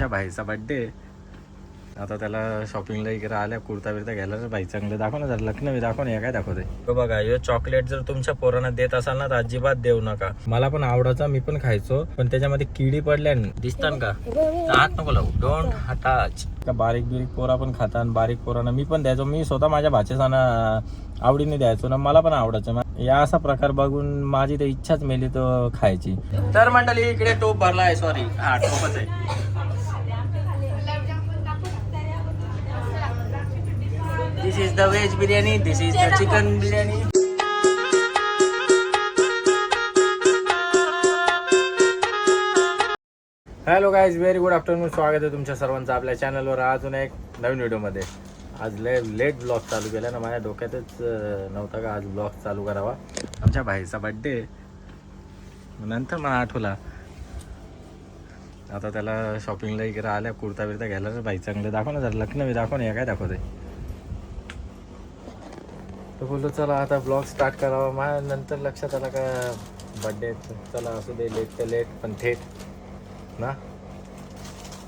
आमच्या भाईचा बड्डे आता त्याला शॉपिंगला इकडे आल्या कुर्ता बिर्ता घ्यायला तर भाई चांगले दाखव ना लग्न बी दाखव ना काय दाखवते बघा हे चॉकलेट जर तुमच्या पोरांना देत असाल ना तर अजिबात देऊ नका. मला पण आवडायचा मी पण खायचो पण त्याच्यामध्ये किडी पडल्या दिसतात का? हात नको लावू. डोंट हटाच बारीक बिरीक पोरा पण खातात बारीक पोरांना मी पण द्यायचो. मी स्वतः माझ्या भाचेसांना आवडीने द्यायचो ना मला पण आवडायचं. या असा प्रकार बघून माझी तर इच्छाच मेली तर खायची. तर मंडळी इकडे टोप भरला आहे सॉरी हा टोपच आहे this is the veg biryani this is the chicken biryani hello guys very good afternoon स्वागत आहे तुमच्या सर्वांचं आपल्या चॅनलवर अजून एक नवीन व्हिडिओमध्ये आज ले लेट ब्लॉग चालू केला ना माझ्या डोक्यातच नव्हता का आज ब्लॉग चालू करावा. आमच्या भाईचा बड्डे नंतर मला आठवला. आता त्याला शॉपिंगला इकडे आल्या कुर्ता बिर्ता घ्यायला. तर भाई चांगले दाखव ना जरा लग्न बी दाखव ना हे काय दाखवते तर बोललो चला आता ब्लॉग स्टार्ट करावा. मा नंतर लक्षात आलं का बड्डे चला असू दे लेट तर लेट पण थेट ना?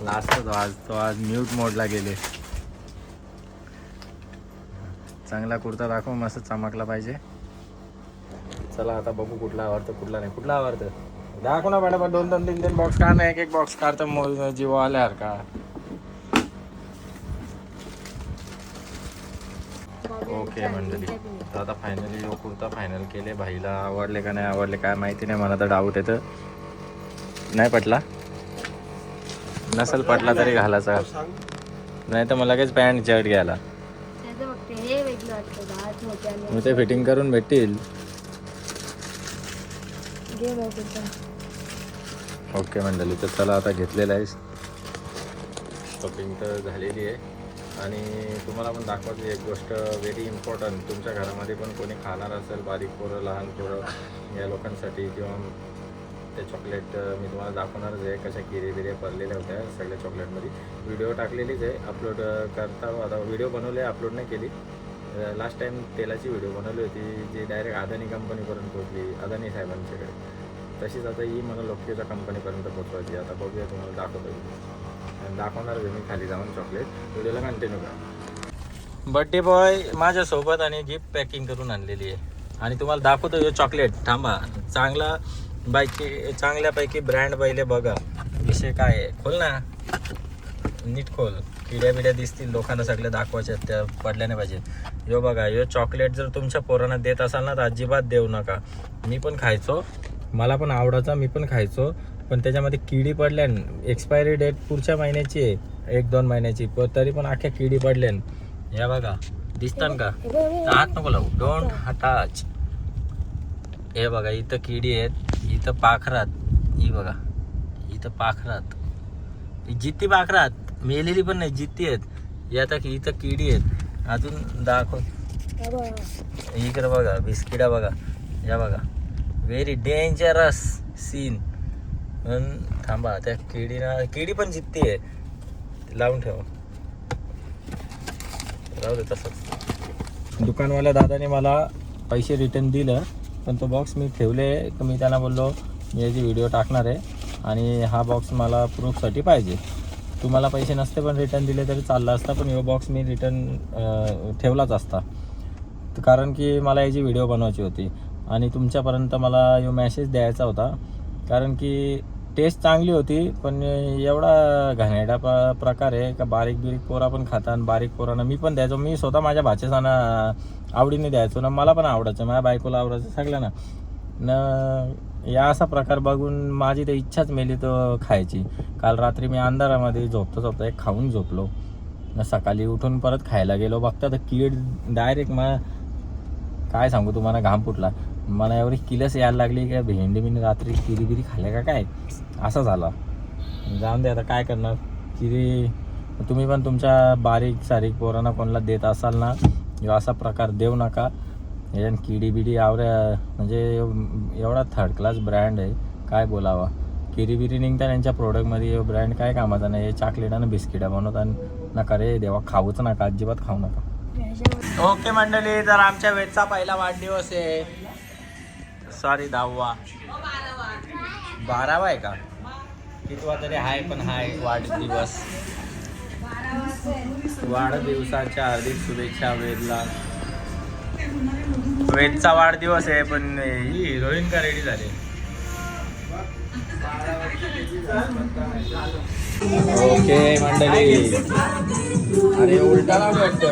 लास्ट आज. तो आज म्यूट मोडला गेले. चांगला कुर्ता दाखव मस्त चमकला पाहिजे. चला आता बघू कुठला आवडतं कुठला नाही. कुठला आवडतं? दाखव ना मॅडम दोन दोन तीन तीन बॉक्स का नाही एक एक बॉक्स काढतं मो जीव आल्यावर का? ओके मंडळी. तर आता फायनली यो कुर्ता फायनल केले. भाईला आवडले का नाही आवडले काय माहिती नाही. मला तर डाऊट येतं. नाही पटला? नसेल पटला तरी घालायचा. नाही तर मला लगेच पॅन्ट शर्ट घ्यायला. त्याचं बघते हे वेगळं वाटतं. दहाच मोठे आणि मी ते फिटिंग करून भेटतील. ओके मंडळी तर चला आता घेतलेलं आहे. शॉपिंग तर झालेली आहे. आणि तुम्हाला पण दाखवायची एक गोष्ट व्हेरी इम्पॉर्टंट तुमच्या घरामध्ये पण कोणी खाणार असेल बारीक पोरं लहान पोरं या लोकांसाठी किंवा ते चॉकलेट मी तुम्हाला दाखवणारच आहे कशा किरे बिरे पडलेल्या होत्या सगळ्या चॉकलेटमध्ये व्हिडिओ टाकलेलीच आहे अपलोड करता हो. आता व्हिडिओ बनवले अपलोड नाही केली. लास्ट टाईम तेलाची व्हिडिओ बनवली होती जी डायरेक्ट अदानी कंपनीपर्यंत पोहोचली अदानी साहेबांच्याकडे. तशीच आता ही मला लोकच्या कंपनीपर्यंत पोहोचवायची आता बघूया तुम्हाला दाखवतो दाखवणार आहे मी खाली जाऊन चॉकलेट व्हिडिओला कंटिन्यू करा. बड्डे बॉय माझ्यासोबत आणि गिफ्ट पॅकिंग करून आणलेली आहे. आणि तुम्हाला दाखवतो हे चॉकलेट थांबा. चांगला बायकी चांगल्यापैकी ब्रँड पहिले बघा. विषय काय आहे? खोल ना. नीट खोल. किड्या बिड्या दिसतील लोकांना सगळ्या दाखवायच्या त्या पडल्या नाही पाहिजेत यो बघा यो चॉकलेट जर तुमच्या पोरांना देत असाल ना तर अजिबात देऊ नका. मी पण खायचो. मला पण आवडायचा मी पण खायचो. पण त्याच्यामध्ये किडी पडल्यान एक्सपायरी डेट पुढच्या महिन्याची आहे. एक दोन महिन्याची. पण तरी पण अख्ख्या किडी पडल्यान या बघा दिसतात का? हात नको लावू. डोंट हटाच हे बघा इथं किडी आहेत. इथं पाखरात. ही बघा. इथं पाखरात. जित्ती पाखरात. मेलेली पण नाही जित्ती आहेत. या तर इथं किडी आहेत. अजून दाखव. इकडं इकडे बघा बिस्किटा बघा. या बघा. व्हेरी डेंजरस सीन पण थांबा त्या केडीना केडी पण जित्ती आहे लावून ठेव. राहू दे तसंच. दुकानवाल्या दादाने मला पैसे रिटर्न दिलं पण तो बॉक्स मी ठेवले तर मी त्यांना बोललो मी याची व्हिडिओ टाकणार आहे आणि हा बॉक्स मला प्रूफसाठी पाहिजे. तुम्हाला पैसे नसते पण रिटर्न दिले तरी चालला असता पण यो बॉक्स मी रिटर्न ठेवलाच असता. कारण की मला याची व्हिडिओ बनवायची होती आणि तुमच्यापर्यंत मला यो मेसेज द्यायचा होता. कारण की टेस्ट चांगली होती पण एवढा घाणेडा प प्रकार आहे का बारीक बिरीक पोरा पण खाता आणि बारीक पोरांना मी पण द्यायचो. मी स्वतः माझ्या भाचेसांना आवडीने द्यायचो ना. मला पण आवडायचं. माझ्या बायकोला आवडायचं. सगळ्यांना. न या असा प्रकार बघून माझी तर इच्छाच मेली तर खायची. काल रात्री मी अंधारामध्ये झोपता झोपता एक खाऊन झोपलो. न सकाळी उठून परत खायला गेलो. बघता तर कीड डायरेक्ट मला काय सांगू तुम्हाला? घाम फुटला. मला एवढी किलस यायला लागली का भेंडी मी रात्री किरी बिरी खाल्या का काय? असं झाला. जाऊन दे आता काय करणार? किरी तुम्ही पण तुमच्या बारीक सारीक पोरांना कोणाला देत असाल ना किंवा असा प्रकार देऊ नका. याच्यान किडी बिडी आवऱ्या म्हणजे एवढा थर्ड क्लास ब्रँड आहे. काय बोलावा? किरी बिरी निघतात यांच्या प्रोडक्टमध्ये ब्रँड काय कामाचा नाही. हे चॉकलेट आणि बिस्किटा बनवतात नका रे देवा खाऊच नका. अजिबात खाऊ नका. ओके मंडळी तर आमच्या वेदचा पहिला वाढदिवस आहे. सॉरी दहावा. बारावा आहे का? कितवा तरी हाय पण हाय वाढदिवस. वाढदिवसाच्या हार्दिक शुभेच्छा वेदला. वेदचा वाढदिवस आहे पण ही हिरोईन का रेडी झाली? ओके मंडळी. अरे उलटा लावलं वाटतं.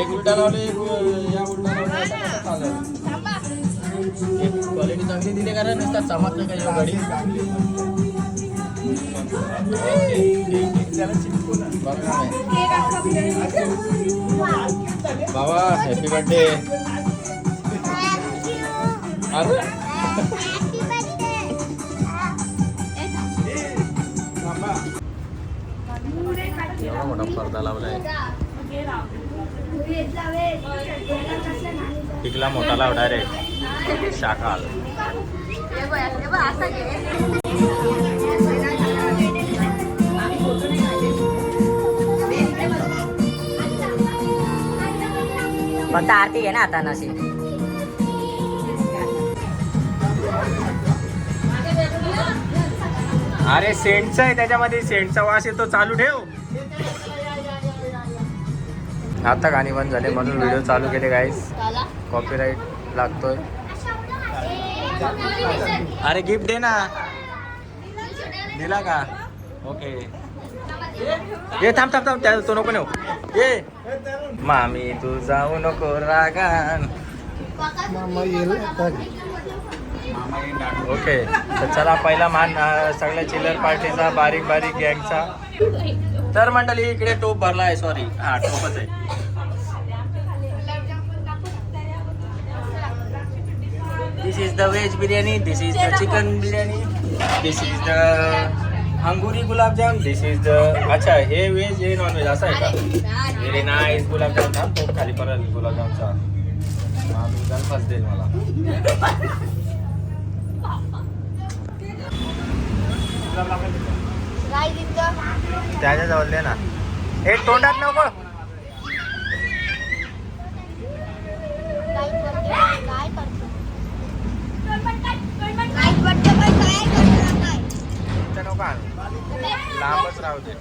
एक उलटा लावलं एक या उलटा लावलं क्वालिटी चांगली दिली कारण नुसता चमकलं काही गाडी? बाबा हॅपी बर्थडे एवढा मोठा पडदा लावलाय. टिकला मोठा लावणार आहे शाकाल फक्त आरती घे ना आता नशी अरे सेंटचा आहे त्याच्यामध्ये. सेंटचा वास येतो. चालू ठेव. आता गाणी बंद झाले म्हणून व्हिडिओ चालू केले गाईस कॉपीराईट लागतोय. अरे गिफ्ट दे ना. दिला का? ओके. ये थांब थांब थांब. त्या तो नको नेऊ. ये. मामी तू जाऊ नको रागान. ओके. तर चला पहिला मान सगळ्या चिल्लर पार्टीचा बारीक बारीक गँगचा. तर मंडळी इकडे टोप भरला आहे सॉरी हा टोपच आहे. This is the veg biryani this is the chicken biryani this is the angoori gulab jamun this is the अच्छा हे व्हेज हे नॉन व्हेज असं आहे का व्हेरी नाईस गुलाबजाम थांब तो खाली परत गुलाबजामचा मामी गणपत देईल मला त्याच्याजवळ ना हे तोंडात नको इथं नको आणू. लांबच राहू दे.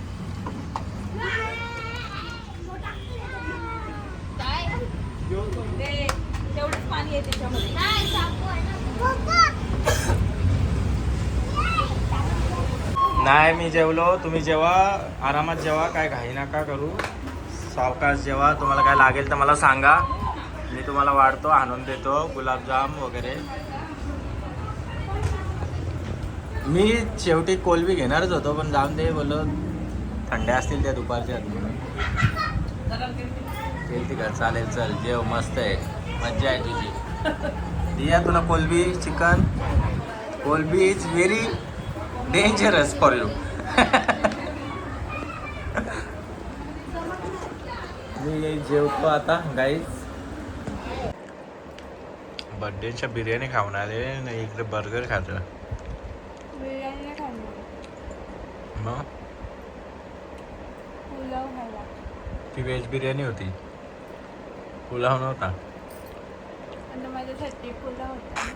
नाही मी जेवलो. तुम्ही जेव्हा आरामात जेव्हा काय घाई नका करू. सावकाश जेव्हा तुम्हाला काय लागेल तर मला सांगा. मी तुम्हाला वाढतो आणून देतो गुलाबजाम वगैरे. मी शेवटी कोलबी घेणारच होतो पण जाऊन दे बोललो थंड्या असतील त्या दुपारच्या. तेल तिकड चालेल चल जेव मस्त आहे. मज्जा आहे तुझी. दिया तुला कोलबी chicken? कोलबी is very dangerous for you मी जेवतो आता गाईज बर्थडेच्या बिर्याणी खाऊन आले नाही इकडे बर्गर खातो मग? ती व्हेज बिर्याणी होती. पुलाव नव्हता. माझ्यासाठी फुलं होता.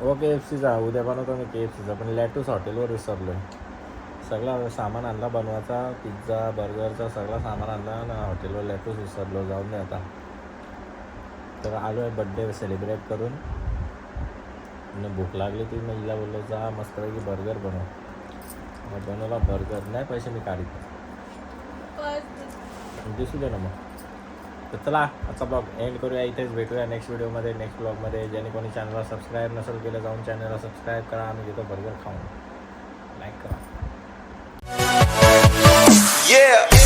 हो के एफ सीचा उद्या बनवतो मी के एफ सीचा पण लॅटूस हॉटेलवर विसरलो सगळा सामान आणला बनवायचा पिझ्झा बर्गरचा सगळा सामान आणला ना हॉटेलवर लॅटूस विसरलो. जाऊन दे आता. तर आलो आहे बड्डे सेलिब्रेट करून. आणि भूक लागली ती मग हिला बोललो जा मस्तपैकी बर्गर बनव. मग बनवला बर्गर नाही पैसे मी काढित दिसू दे ना मग. तर चला आजचा ब्लॉग एंड करूया. इथेच भेटूया नेक्स्ट व्हिडिओमध्ये नेक्स्ट ब्लॉगमध्ये ज्याने कोणी चॅनलला सबस्क्राईब नसेल केलं जाऊन चॅनलला सबस्क्राईब करा. आम्ही घेतो बर्गर खाऊन. लाईक करा. Yeah.